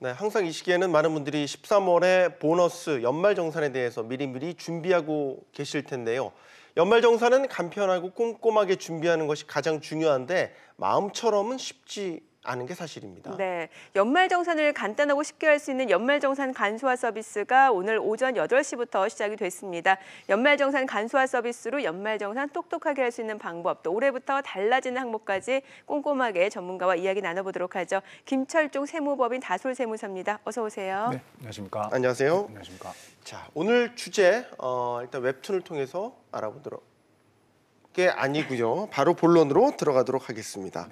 네, 항상 이 시기에는 많은 분들이 13월에 보너스 연말 정산에 대해서 미리미리 준비하고 계실 텐데요. 연말 정산은 간편하고 꼼꼼하게 준비하는 것이 가장 중요한데 마음처럼은 쉽지 않은 게 사실입니다. 네, 연말정산을 간단하고 쉽게 할 수 있는 연말정산 간소화 서비스가 오늘 오전 8시부터 시작이 됐습니다. 연말정산 간소화 서비스로 연말정산 똑똑하게 할 수 있는 방법, 또 올해부터 달라지는 항목까지 꼼꼼하게 전문가와 이야기 나눠보도록 하죠. 김철종 세무법인 다솔세무사입니다. 어서 오세요. 네, 안녕하십니까. 안녕하세요. 안녕하십니까. 자, 오늘 주제 어, 일단 웹툰을 통해서 알아보도록 게 아니고요. 바로 본론으로 들어가도록 하겠습니다.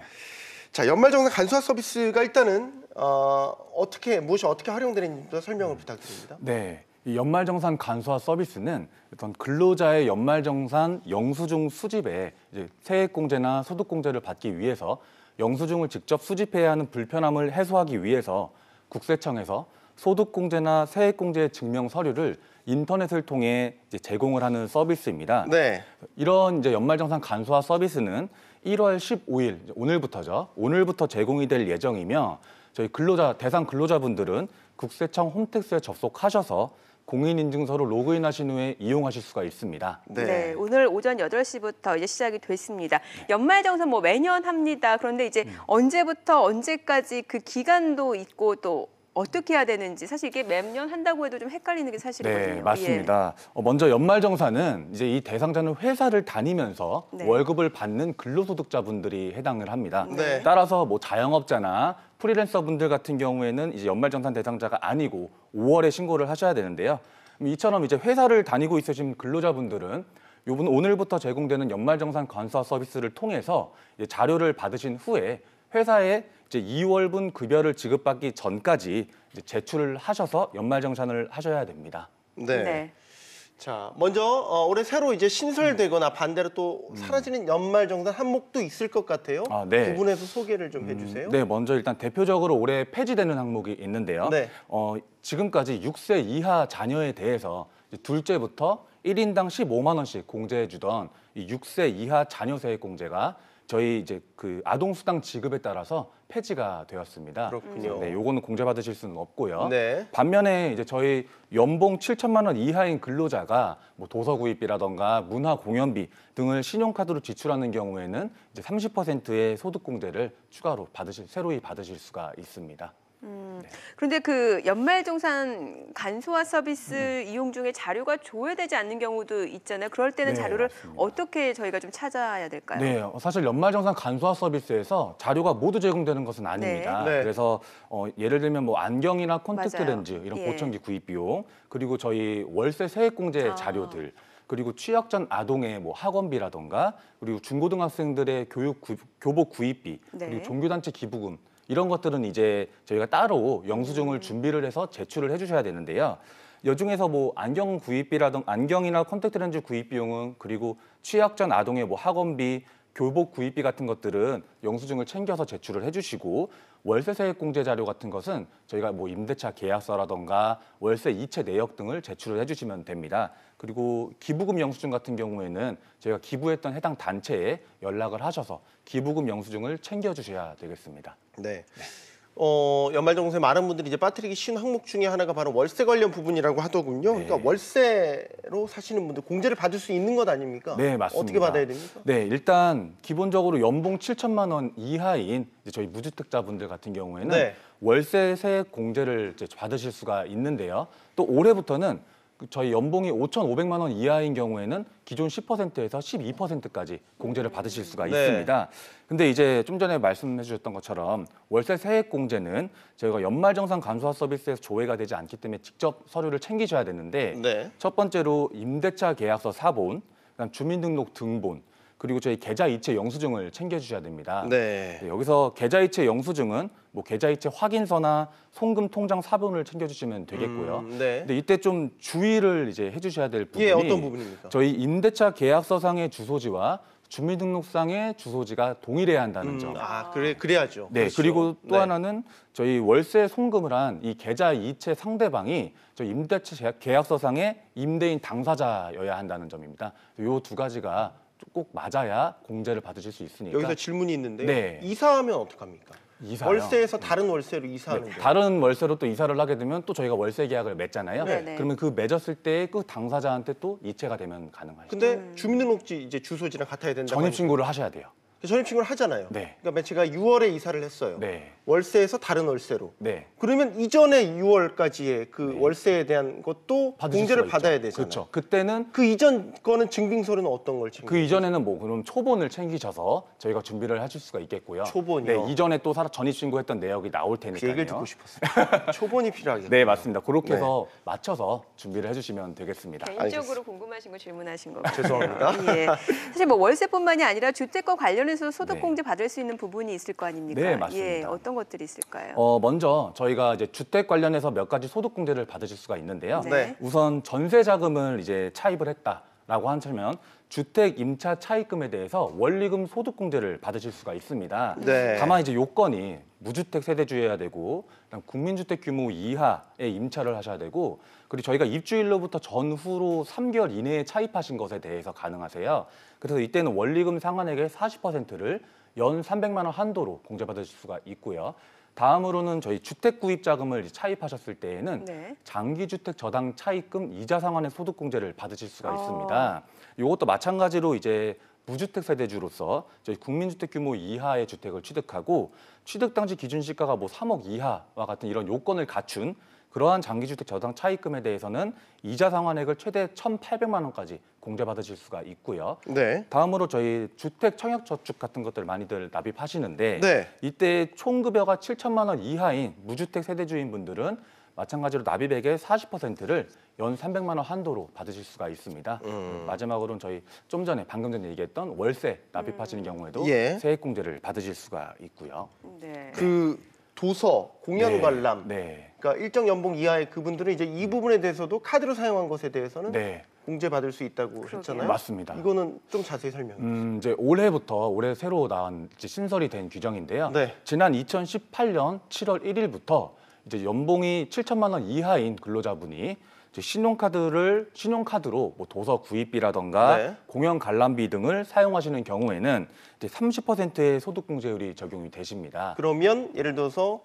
자, 연말정산 간소화 서비스가 일단은 어, 어떻게 무엇이 어떻게 활용되는지 설명을 부탁드립니다. 네, 이 연말정산 간소화 서비스는 어떤 근로자의 연말정산 영수증 수집에 이제 세액공제나 소득공제를 받기 위해서 영수증을 직접 수집해야 하는 불편함을 해소하기 위해서 국세청에서 소득공제나 세액공제 증명 서류를 인터넷을 통해 제공을 하는 서비스입니다. 네. 이런 이제 연말정산 간소화 서비스는 1월 15일 오늘부터죠. 오늘부터 제공이 될 예정이며 저희 근로자 대상 근로자분들은 국세청 홈택스에 접속하셔서 공인인증서로 로그인하신 후에 이용하실 수가 있습니다. 네. 네, 오늘 오전 8시부터 이제 시작이 됐습니다. 연말정산 뭐 매년 합니다. 그런데 이제 언제부터 언제까지 그 기간도 있고 또 어떻게 해야 되는지 사실 이게 매년 한다고 해도 좀 헷갈리는 게 사실이거든요. 네, 맞습니다. 어, 먼저 연말정산은 이제 이 대상자는 회사를 다니면서 네. 월급을 받는 근로소득자분들이 해당을 합니다. 네. 따라서 뭐 자영업자나 프리랜서분들 같은 경우에는 이제 연말정산 대상자가 아니고 5월에 신고를 하셔야 되는데요. 이처럼 이제 회사를 다니고 있으신 근로자분들은 요번 오늘부터 제공되는 연말정산 간소화 서비스를 통해서 이제 자료를 받으신 후에 회사에 이제 2월분 급여를 지급받기 전까지 이제 제출을 하셔서 연말정산을 하셔야 됩니다. 네. 네. 자, 먼저 어, 올해 새로 이제 신설되거나 반대로 또 사라지는 연말정산 항목도 있을 것 같아요. 아, 네. 부분에서 소개를 좀 해주세요. 네, 먼저 일단 대표적으로 올해 폐지되는 항목이 있는데요. 네. 어, 지금까지 6세 이하 자녀에 대해서 이제 둘째부터 1인당 15만 원씩 공제해 주던 이 6세 이하 자녀 세액 공제가 저희 이제 그 아동 수당 지급에 따라서 폐지가 되었습니다. 그렇군요. 네, 요거는 공제 받으실 수는 없고요. 네. 반면에 이제 저희 연봉 7천만 원 이하인 근로자가 뭐 도서 구입비라던가 문화 공연비 등을 신용카드로 지출하는 경우에는 이제 30%의 소득 공제를 추가로 받으실 새로이 받으실 수가 있습니다. 그런데 그 연말정산 간소화 서비스 이용 중에 자료가 조회되지 않는 경우도 있잖아요. 그럴 때는 네, 자료를 맞습니다. 어떻게 저희가 좀 찾아야 될까요? 네, 어, 사실 연말정산 간소화 서비스에서 자료가 모두 제공되는 것은 아닙니다. 네. 네. 그래서 어, 예를 들면 뭐 안경이나 콘택트 맞아요. 렌즈 이런 예. 보청기 구입 비용 그리고 저희 월세 세액 공제 아. 자료들 그리고 취약 전 아동의 뭐 학원비라던가 그리고 중고등학생들의 교육 구, 교복 구입비 네. 그리고 종교단체 기부금 이런 것들은 이제 저희가 따로 음. 영수증을 준비를 해서 제출을 해주셔야 되는데요. 여 중에서 뭐 안경 구입비라든 안경이나 콘택트 렌즈 구입 비용은 그리고 취약 전 아동의 뭐 학원비, 교복 구입비 같은 것들은 영수증을 챙겨서 제출을 해주시고 월세 세액 공제 자료 같은 것은 저희가 뭐 임대차 계약서라던가 월세 이체 내역 등을 제출을 해주시면 됩니다. 그리고 기부금 영수증 같은 경우에는 저희가 기부했던 해당 단체에 연락을 하셔서 기부금 영수증을 챙겨주셔야 되겠습니다. 네. 어, 연말정산에 많은 분들이 이제 빠뜨리기 쉬운 항목 중에 하나가 바로 월세 관련 부분이라고 하더군요. 네. 그러니까 월세로 사시는 분들 공제를 받을 수 있는 것 아닙니까? 네, 맞습니다. 어떻게 받아야 됩니까? 네, 일단 기본적으로 연봉 7천만 원 이하인 저희 무주택자분들 같은 경우에는 네. 월세 세액 공제를 이제 받으실 수가 있는데요. 또 올해부터는 그 저희 연봉이 5,500만 원 이하인 경우에는 기존 10%에서 12%까지 공제를 받으실 수가 네. 있습니다. 근데 이제 좀 전에 말씀해 주셨던 것처럼 월세 세액 공제는 저희가 연말 정산 간소화 서비스에서 조회가 되지 않기 때문에 직접 서류를 챙기셔야 되는데 네. 첫 번째로 임대차 계약서 사본, 그다음 주민등록 등본, 그리고 저희 계좌 이체 영수증을 챙겨주셔야 됩니다. 네. 네, 여기서 계좌 이체 영수증은 뭐 계좌 이체 확인서나 송금 통장 사본을 챙겨주시면 되겠고요. 음, 네. 근데 이때 좀 주의를 이제 해주셔야 될 부분이 예, 어떤 부분입니까? 저희 임대차 계약서상의 주소지와 주민등록상의 주소지가 동일해야 한다는 점. 음, 아, 그래 그래야죠. 네, 그렇죠. 그리고 또 네. 하나는 저희 월세 송금을 한 이 계좌 이체 상대방이 저 임대차 계약- 계약서상의 임대인 당사자여야 한다는 점입니다. 이 두 가지가 꼭 맞아야 공제를 받으실 수 있으니까 여기서 질문이 있는데 네. 이사하면 어떡합니까? 이사요? 월세에서 다른 월세로 이사하는 네, 거. 다른 월세로 또 이사를 하게 되면 또 저희가 월세 계약을 맺잖아요. 네, 네. 그러면 그 맺었을 때 그 당사자한테 또 이체가 되면 가능하죠. 근데 음. 주민등록지 이제 주소지랑 같아야 된다고 전입 신고를 하셔야 돼요. 전입 신고를 하잖아요. 네. 그러니까 제가 6월에 이사를 했어요. 네. 월세에서 다른 월세로. 네. 그러면 이전에 6월까지의 그 월세에 대한 것도 공제를 받아야 있죠. 되잖아요. 그렇죠. 그때는 그 이전 거는 증빙서는 어떤 걸 챙겨? 그 이전에는 뭐 그럼 초본을 챙기셔서 저희가 준비를 하실 수가 있겠고요. 초본이요? 네, 이전에 또 전입 신고했던 내역이 나올 그 테니까요. 얘기를 듣고 싶었어요. 초본이 필요하겠네요. 네, 맞습니다. 그렇게 네. 해서 맞춰서 준비를 해주시면 되겠습니다. 개인적으로 알겠습니다. 궁금하신 거 질문하신 거. 죄송합니다. 예. 사실 뭐 월세뿐만이 아니라 주택과 관련해 서 소득 네. 공제 받을 수 있는 부분이 있을 거 아닙니까? 네, 맞습니다. 예, 어떤 것들이 있을까요? 어, 먼저 저희가 이제 주택 관련해서 몇 가지 소득 공제를 받으실 수가 있는데요. 네. 우선 전세 자금을 이제 차입을 했다 라고 하시면 주택 임차 차입금에 대해서 원리금 소득 공제를 받으실 수가 있습니다. 네. 다만 이제 요건이 무주택 세대주여야 되고 그다음 국민주택 규모 이하의 임차를 하셔야 되고 그리고 저희가 입주일로부터 전후로 3개월 이내에 차입하신 것에 대해서 가능하세요. 그래서 이때는 원리금 상환액의 40%를 연 300만 원 한도로 공제받으실 수가 있고요. 다음으로는 저희 주택 구입 자금을 차입하셨을 때에는 네. 장기 주택 저당 차입금 이자 상환의 소득 공제를 받으실 수가 어. 있습니다. 이것도 마찬가지로 이제 무주택 세대주로서 저희 국민주택 규모 이하의 주택을 취득하고 취득 당시 기준 시가가 뭐 3억 이하와 같은 이런 요건을 갖춘 그러한 장기주택 저당 차입금에 대해서는 이자 상환액을 최대 1,800만 원까지 공제받으실 수가 있고요. 네. 다음으로 저희 주택 청약 저축 같은 것들 많이들 납입하시는데 네. 이때 총 급여가 7천만 원 이하인 무주택 세대주인 분들은 마찬가지로 납입액의 40%를 연 300만 원 한도로 받으실 수가 있습니다. 음. 마지막으로는 저희 좀 전에 방금 전에 얘기했던 월세 납입하시는 경우에도 예. 세액 공제를 받으실 수가 있고요. 네. 그 도서, 공연 네. 관람, 네. 그러니까 일정 연봉 이하의 그분들은 이제 이 부분에 대해서도 카드로 사용한 것에 대해서는 네. 공제 받을 수 있다고 그러게요. 했잖아요. 맞습니다. 이거는 좀 자세히 설명해 주세요. 음, 이제 올해부터 올해 새로 나온 이제 신설이 된 규정인데요. 네. 지난 2018년 7월 1일부터 이제 연봉이 7천만 원 이하인 근로자분이 신용카드를 신용카드로 뭐 도서 구입비라던가 네. 공연 관람비 등을 사용하시는 경우에는 이제 30%의 소득 공제율이 적용이 되십니다. 그러면 예를 들어서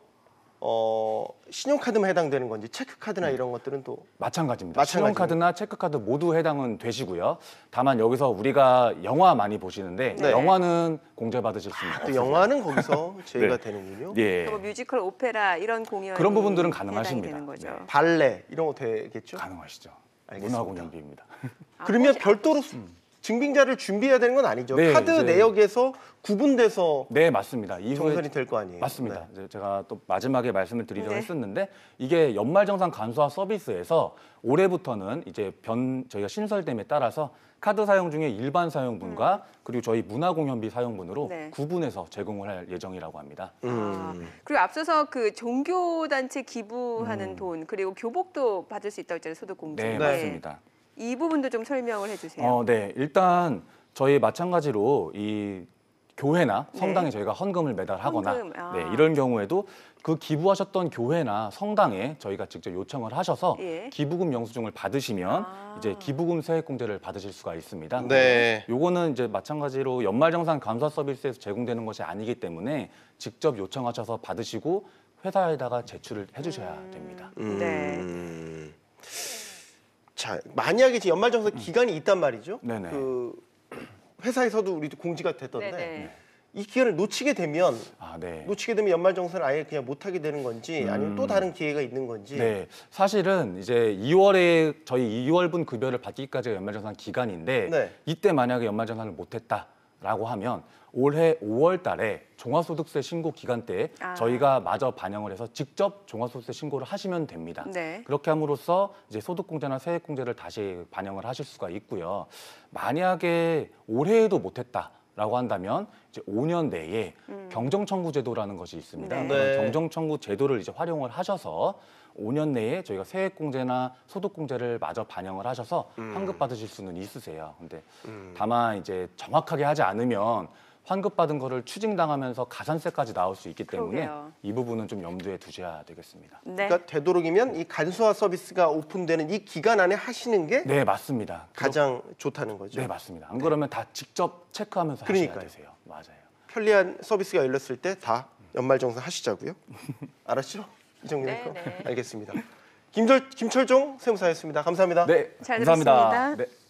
어, 신용카드만 해당되는 건지 체크카드나 이런 것들은 또 마찬가지입니다. 마찬가지네요. 신용카드나 체크카드 모두 해당은 되시고요. 다만 여기서 우리가 영화 많이 보시는데 네. 영화는 공제받으실 수는 또 없습니다. 영화는 거기서 제외가 네. 되는군요. 예. 뭐 뮤지컬, 오페라 이런 공연 그런 부분들은 가능하십니다. 되는 거죠. 네. 발레 이런 거 되겠죠? 가능하시죠. 알겠습니다. 문화 공연비입니다. 아, 그러면 혹시- 별도로 증빙자를 준비해야 되는 건 아니죠. 네, 카드 이제- 내역에서 구분돼서 네, 맞습니다. 이후에 정산이 될 거 아니에요. 맞습니다. 네. 제가 또 마지막에 말씀을 드리려고 네. 했었는데 이게 연말정산 간소화 서비스에서 올해부터는 이제 변 저희가 신설됨에 따라서 카드 사용 중에 일반 사용분과 그리고 저희 문화공연비 사용분으로 음. 네. 구분해서 제공을 할 예정이라고 합니다. 아, 음. 그리고 앞서서 그 종교 단체 기부하는 음. 돈 그리고 교복도 받을 수 있다고 했잖아요 소득 공제. 네, 네. 맞습니다. 이 부분도 좀 설명을 해주세요. 어, 네. 일단 저희 마찬가지로 이 교회나 네. 성당에 저희가 헌금을 매달 하거나 헌금, 아. 네, 이런 경우에도 그 기부하셨던 교회나 성당에 저희가 직접 요청을 하셔서 예. 기부금 영수증을 받으시면 아. 이제 기부금 세액 공제를 받으실 수가 있습니다. 네. 요거는 이제 마찬가지로 연말정산 감사 서비스에서 제공되는 것이 아니기 때문에 직접 요청하셔서 받으시고 회사에다가 제출을 해주셔야 됩니다. 네. 음. 자, 만약에 지금 연말정산 기간이 있단 말이죠. 음. 네네. 그 회사에서도 우리도 공지가 됐던데 네네. 이 기간을 놓치게 되면 아, 네. 놓치게 되면 연말정산을 아예 그냥 못하게 되는 건지 아니면 또 다른 기회가 있는 건지. 네, 사실은 이제 2월에 저희 2월분 급여를 받기까지가 연말정산 기간인데 네. 이때 만약에 연말정산을 못했다 라고 하면 올해 5월 달에 종합소득세 신고 기간 때 아. 저희가 마저 반영을 해서 직접 종합소득세 신고를 하시면 됩니다. 네. 그렇게 함으로써 이제 소득공제나 세액공제를 다시 반영을 하실 수가 있고요. 만약에 올해에도 못했다 라고 한다면 이제 5년 내에 경정청구 제도라는 것이 있습니다. 네. 그런 네. 경정청구 제도를 이제 활용을 하셔서 5년 내에 저희가 세액공제나 소득공제를 마저 반영을 하셔서 환급 받으실 수는 있으세요. 근데 다만 이제 정확하게 하지 않으면 환급 받은 거를 추징당하면서 가산세까지 나올 수 있기 때문에 그러게요. 이 부분은 좀 염두에 두셔야 되겠습니다. 네. 그러니까 되도록이면 이 간소화 서비스가 오픈되는 이 기간 안에 하시는 게 네, 맞습니다. 가장 좋다는 거죠. 네, 맞습니다. 안 그러면 다 직접 체크하면서 그러니까요. 하셔야 되세요. 맞아요. 편리한 서비스가 열렸을 때 다 연말정산 하시자고요. 알았죠? 이정민 네, 네, 네. 알겠습니다. 김철 김철종 세무사였습니다. 감사합니다. 네, 잘 감사합니다. 들었습니다. 네.